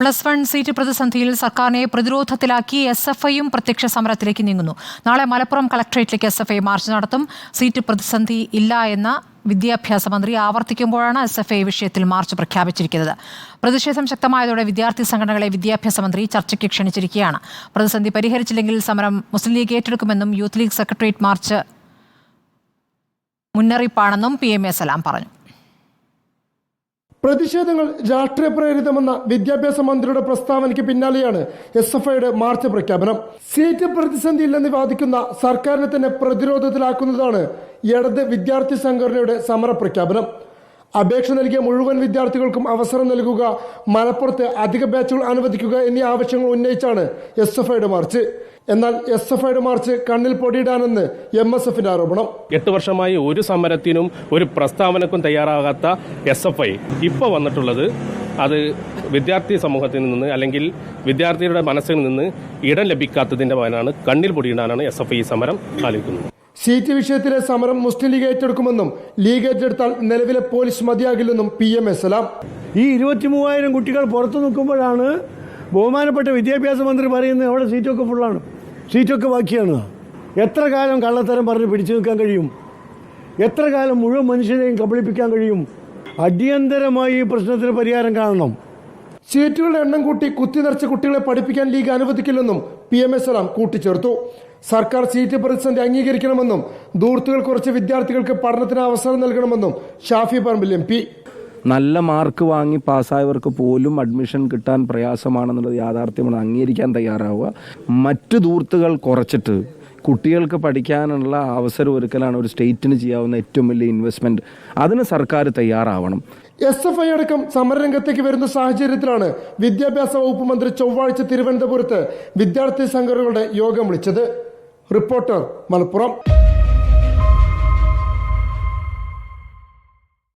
Plus one seat പ്രതിസന്ധിയിൽ സർക്കാരിനെ പ്രതിരോധത്തിലാക്കി S F ഐയും പ്രത്യക്ഷ സമരത്തിലേക്ക് നീങ്ങുന്നു. നാളെ മലപ്പുറം കളക്ടറേറ്റിലേക്ക് എസ് എഫ് ഐ മാർച്ച് നടത്തും. സീറ്റ് പ്രതിസന്ധി ഇല്ല എന്ന വിദ്യാഭ്യാസ മന്ത്രി ആവർത്തിക്കുമ്പോഴാണ് എസ് എഫ് ഐ വിഷയത്തിൽ മാർച്ച് പ്രഖ്യാപിച്ചിരിക്കുന്നത്. പ്രതിഷേധം ശക്തമായതോടെ വിദ്യാർത്ഥി സംഘടനകളെ വിദ്യാഭ്യാസ മന്ത്രി ചർച്ചയ്ക്ക് ക്ഷണിച്ചിരിക്കുകയാണ്. പ്രതിസന്ധി പരിഹരിച്ചില്ലെങ്കിൽ സമരം മുസ്ലിം ലീഗ് ഏറ്റെടുക്കുമെന്നും യൂത്ത് ലീഗ് സെക്രട്ടേറിയറ്റ് മാർച്ച് മുന്നറിയിപ്പാണെന്നും പി എം എ സലാം പറഞ്ഞു. പ്രതിഷേധങ്ങൾ രാഷ്ട്രീയ പ്രേരിതമെന്ന വിദ്യാഭ്യാസ മന്ത്രിയുടെ പ്രസ്താവനയ്ക്ക് പിന്നാലെയാണ് എസ് എഫ് ഐയുടെ മാർച്ച് പ്രഖ്യാപനം. സീറ്റ് പ്രതിസന്ധി ഇല്ലെന്ന് വാദിക്കുന്ന സർക്കാരിനെ തന്നെ പ്രതിരോധത്തിലാക്കുന്നതാണ് ഇടത് വിദ്യാർത്ഥി സംഘടനയുടെ സമര പ്രഖ്യാപനം അപേക്ഷ നൽകിയ മുഴുവൻ വിദ്യാർത്ഥികൾക്കും അവസരം നൽകുക. മലപ്പുറത്ത് അധിക ബാച്ചുകൾ അനുവദിക്കുക എന്നീ ആവശ്യങ്ങൾ ഉന്നയിച്ചാണ് എസ് എഫ് ഐയുടെ മാർച്ച്. എന്നാൽ എസ് എഫ് ഐയുടെ മാർച്ച് കണ്ണിൽ പൊടിയിടാനെന്ന് എം എസ് എഫിന്റെ ആരോപണം. എട്ട് വർഷമായി ഒരു സമരത്തിനും ഒരു പ്രസ്താവനക്കും തയ്യാറാകാത്ത എസ് എഫ് ഐ ഇപ്പോൾ വന്നിട്ടുള്ളത് അത് വിദ്യാർത്ഥി സമൂഹത്തിൽ നിന്ന് അല്ലെങ്കിൽ വിദ്യാർത്ഥിയുടെ മനസ്സിൽ നിന്ന് ഇടം ലഭിക്കാത്തതിന്റെ പകനാണ് കണ്ണിൽ പൊടിയിടാനാണ് എസ് എഫ് ഐ സമരം ആലോചിക്കുന്നത്. സീറ്റ് വിഷയത്തിലെ സമരം മുസ്ലിം ലീഗ് ഏറ്റെടുക്കുമെന്നും ലീഗ് ഏറ്റെടുത്താൽ നിലവിലെ പോലീസ് മതിയാകില്ലെന്നും പി എം എസ് സലാം. ഈ ഇരുപത്തി മൂവായിരം കുട്ടികൾ പുറത്തു നിൽക്കുമ്പോഴാണ് ബഹുമാനപ്പെട്ട വിദ്യാഭ്യാസ മന്ത്രി പറയുന്നത് അവിടെ സീറ്റൊക്കെ ഫുള്ളാണ് സീറ്റൊക്കെ ബാക്കിയാണ്. എത്ര കാലം കള്ളത്തരം പറഞ്ഞ് പിടിച്ചു നിൽക്കാൻ കഴിയും? എത്ര കാലം മുഴുവൻ മനുഷ്യരെയും കബളിപ്പിക്കാൻ കഴിയും? അടിയന്തരമായി ഈ പ്രശ്നത്തിന് പരിഹാരം കാണണം. സീറ്റുകളുടെ എണ്ണം കൂട്ടി കുത്തി നിറച്ച കുട്ടികളെ പഠിപ്പിക്കാൻ ലീഗ് അനുവദിക്കില്ലെന്നും പി എം എസ് സലാം കൂട്ടിച്ചേർത്തു. സർക്കാർ സീറ്റ് പ്രതിസന്ധി അംഗീകരിക്കണമെന്നും ദൂർത്തുകൾ കുറച്ച് വിദ്യാർത്ഥികൾക്ക് പഠനത്തിന് അവസരം നൽകണമെന്നും ഷാഫി പറമ്പിൽ എം പി. നല്ല മാർക്ക് വാങ്ങി പാസ്സായവർക്ക് പോലും അഡ്മിഷൻ കിട്ടാൻ പ്രയാസമാണെന്നുള്ളത് യാഥാർത്ഥ്യമാണ്. അംഗീകരിക്കാൻ തയ്യാറാവുക. മറ്റ് ദൂർത്തുകൾ കുറച്ചിട്ട് കുട്ടികൾക്ക് പഠിക്കാനുള്ള അവസരം ഒരുക്കലാണ് ഒരു സ്റ്റേറ്റിന് ചെയ്യാവുന്ന ഏറ്റവും വലിയ ഇൻവെസ്റ്റ്മെന്റ് അതിന് സർക്കാർ തയ്യാറാവണം. എസ് എഫ് ഐ അടക്കം സമരരംഗത്തേക്ക് വരുന്ന സാഹചര്യത്തിലാണ് വിദ്യാഭ്യാസ വകുപ്പ് മന്ത്രി ചൊവ്വാഴ്ച തിരുവനന്തപുരത്ത് വിദ്യാർത്ഥി സംഘടനകളുടെ യോഗം വിളിച്ചത്. റിപ്പോർട്ടർ മലപ്പുറം